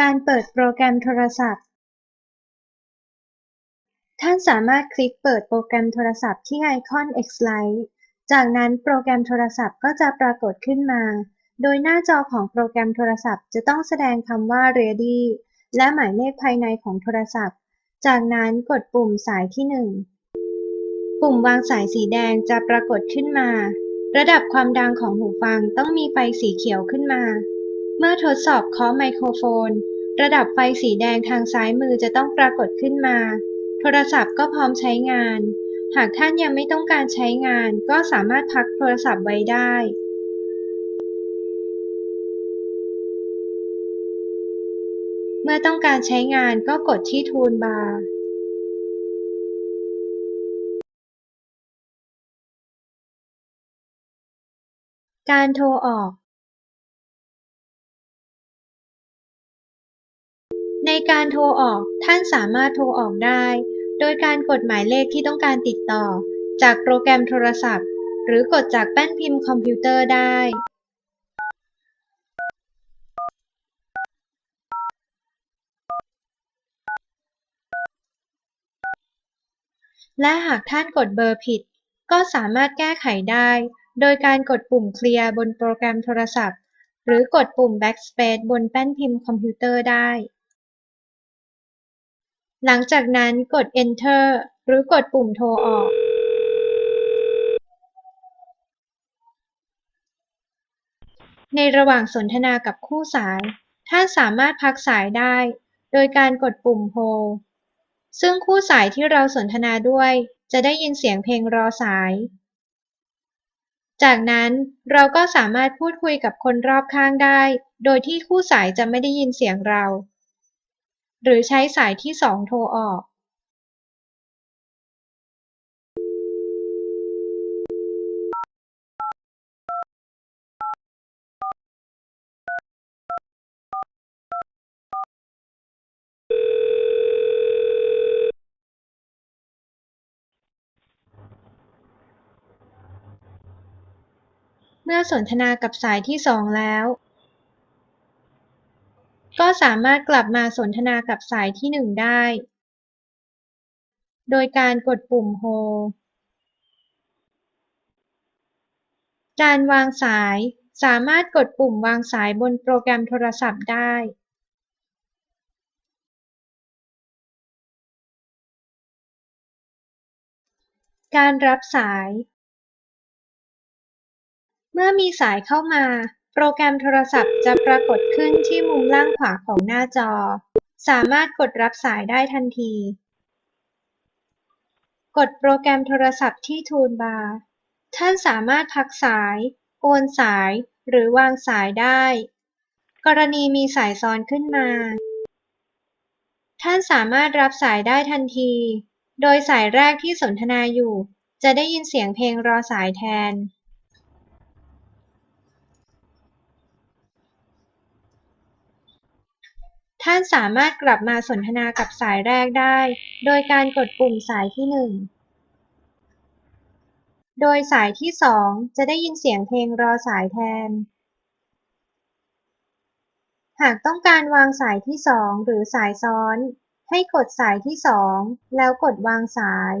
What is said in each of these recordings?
การเปิดโปรแกรมโทรศัพท์ ท่านสามารถคลิกเปิดโปรแกรมโทรศัพท์ที่ไอคอน X-Lite จากนั้นโปรแกรมโทรศัพท์ก็จะปรากฏขึ้นมา โดยหน้าจอของโปรแกรมโทรศัพท์จะต้องแสดงคำว่า Ready และหมายเลขภายในของโทรศัพท์ จากนั้นกดปุ่มสายที่หนึ่งปุ่มวางสายสีแดงจะปรากฏขึ้นมา ระดับความดังของหูฟังต้องมีไฟสีเขียวขึ้นมา มื่อทดสอบเคาะไมโครโฟน ระดับไฟสีแดงทางซ้ายมือจะต้องปรากฏขึ้นมา โทรศัพท์ก็พร้อมใช้งาน หากท่านยังไม่ต้องการใช้งานก็สามารถพักโทรศัพท์ไว้ได้เมื่อต้องการใช้งานก็กดที่ทูลบาร์ การโทรออก การโทรออกท่านสามารถโทรออกได้ โดยการกดหมายเลขที่ต้องการติดต่อ จากโปรแกรมโทรศัพท์ หรือกดจากแป้นพิมพ์คอมพิวเตอร์ได้และหากท่านกดเบอร์ผิด ก็สามารถแก้ไขได้ โดยการกดปุ่มเคลียร์บนโปรแกรมโทรศัพท์ หรือกดปุ่ม Backspace บนแป้นพิมพ์คอมพิวเตอร์ได้ หลังจากนั้นกด Enter หรือกดปุ่มโทรออก ในระหว่างสนทนากับคู่สาย ท่านสามารถพักสายได้ โดยการกดปุ่ม Hold ซึ่งคู่สายที่เราสนทนาด้วย จะได้ยินเสียงเพลงรอสาย จากนั้นเราก็สามารถพูดคุยกับคนรอบข้างได้ โดยที่คู่สายจะไม่ได้ยินเสียงเรา หรือใช้สายที่สองโทรออกเมื่อสนทนากับสายที่สองแล้ว ก็สามารถกลับมาสนทนากับสายที่หนึ่งได้ โดยการกดปุ่ม Hold การวางสายสามารถกดปุ่มวางสายบนโปรแกรมโทรศัพท์ได้ การรับสาย เมื่อมีสายเข้ามา โปรแกรมโทรศัพท์จะปรากฏขึ้นที่มุมล่างขวาของหน้าจอ สามารถกดรับสายได้ทันที กดโปรแกรมโทรศัพท์ที่ทูลบาร์ ท่านสามารถพักสาย โอนสาย หรือวางสายได้ กรณีมีสายซ้อนขึ้นมา ท่านสามารถรับสายได้ทันที โดยสายแรกที่สนทนาอยู่ จะได้ยินเสียงเพลงรอสายแทน ท่านสามารถกลับมาสนทนากับสายแรกได้ โดยการกดปุ่มสายที่หนึ่งโดยสายที่สองจะได้ยินเสียงเพลงรอสายแทน หากต้องการวางสายที่สองหรือสายซ้อน ให้กดสายที่สองแล้วกดวางสาย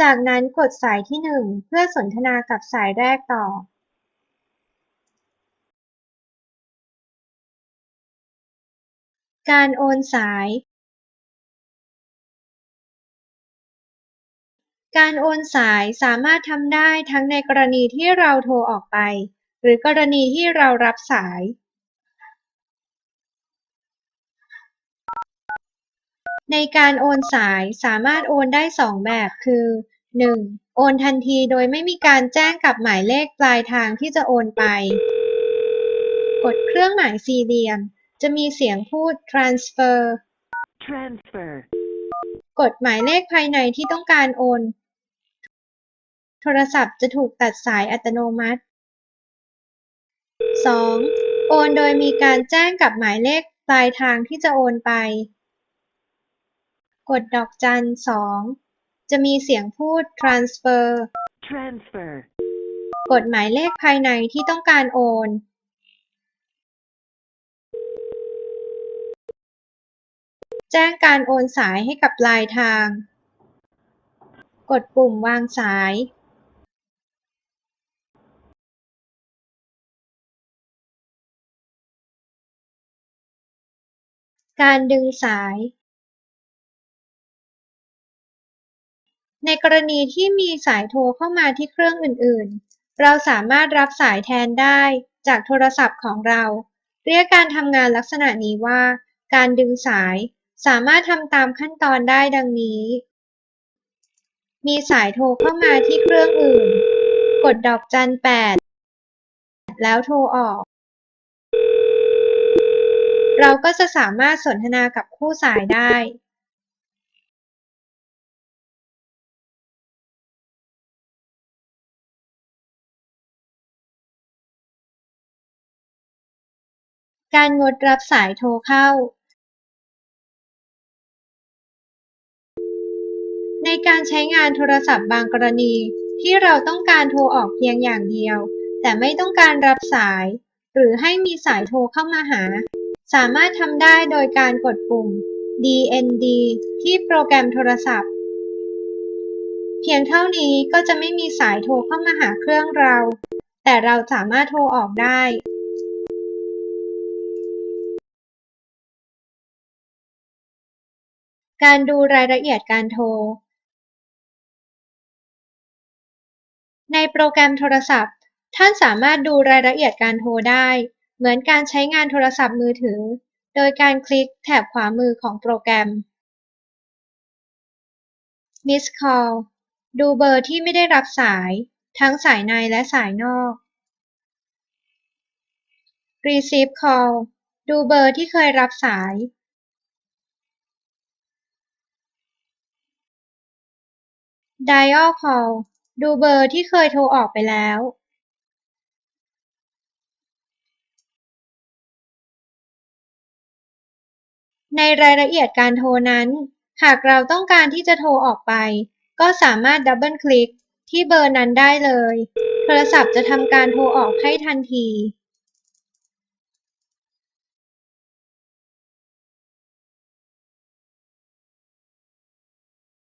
จากนั้นกดสายที่หนึ่งเพื่อสนทนากับสายแรกต่อ การโอนสาย การโอนสายสามารถทำได้ทั้งในกรณีที่เราโทรออกไป หรือกรณีที่เรารับสายในการโอนสายสามารถโอนได้สองแบบคือหนึ่งโอนทันทีโดยไม่มีการแจ้งกับหมายเลขปลายทางที่จะโอนไป กดเครื่องหมายสี่เหลี่ยม จะมีเสียงพูด transfer transfer, กดหมายเลขภายในที่ต้องการโอน โทรศัพท์จะถูกตัดสายอัตโนมัติ 2. โอนโดยมีการแจ้งกับหมายเลขปลายทางที่จะโอนไป กดดอกจันสองจะมีเสียงพูด transfer transfer, กดหมายเลขภายในที่ต้องการโอน แจ้งการโอนสายให้กับปลายทาง กดปุ่มวางสายการดึงสาย ในกรณีที่มีสายโทรเข้ามาที่เครื่องอื่น ๆ เราสามารถรับสายแทนได้จากโทรศัพท์ของเรา เรียกการทำงานลักษณะนี้ว่า การดึงสาย สามารถทำตามขั้นตอนได้ดังนี้ มีสายโทรเข้ามาที่เครื่องอื่น กดดอกจันแปดแล้วโทรออก เราก็จะสามารถสนทนากับคู่สายได้การงดรับสายโทรเข้า การใช้งานโทรศัพท์บางกรณีที่เราต้องการโทรออกเพียงอย่างเดียว แต่ไม่ต้องการรับสาย หรือให้มีสายโทรเข้ามาหา สามารถทำได้โดยการกดปุ่ม DND ที่โปรแกรมโทรศัพท์ เพียงเท่านี้ก็จะไม่มีสายโทรเข้ามาหาเครื่องเรา แต่เราสามารถโทรออกได้การดูรายละเอียดการโทร ในโปรแกรมโทรศัพท์ ท่านสามารถดูรายละเอียดการโทรได้ เหมือนการใช้งานโทรศัพท์มือถือ โดยการคลิกแถบขวามือของโปรแกรม Miss Call ดูเบอร์ที่ไม่ได้รับสาย ทั้งสายในและสายนอก Receive Call ดูเบอร์ที่เคยรับสาย Dial Call ดูเบอร์ที่เคยโทรออกไปแล้วในรายละเอียดการโทรนั้น หากเราต้องการที่จะโทรออกไป ก็สามารถดับเบิลคลิกที่เบอร์นั้นได้เลย โทรศัพท์จะทำการโทรออกให้ทันที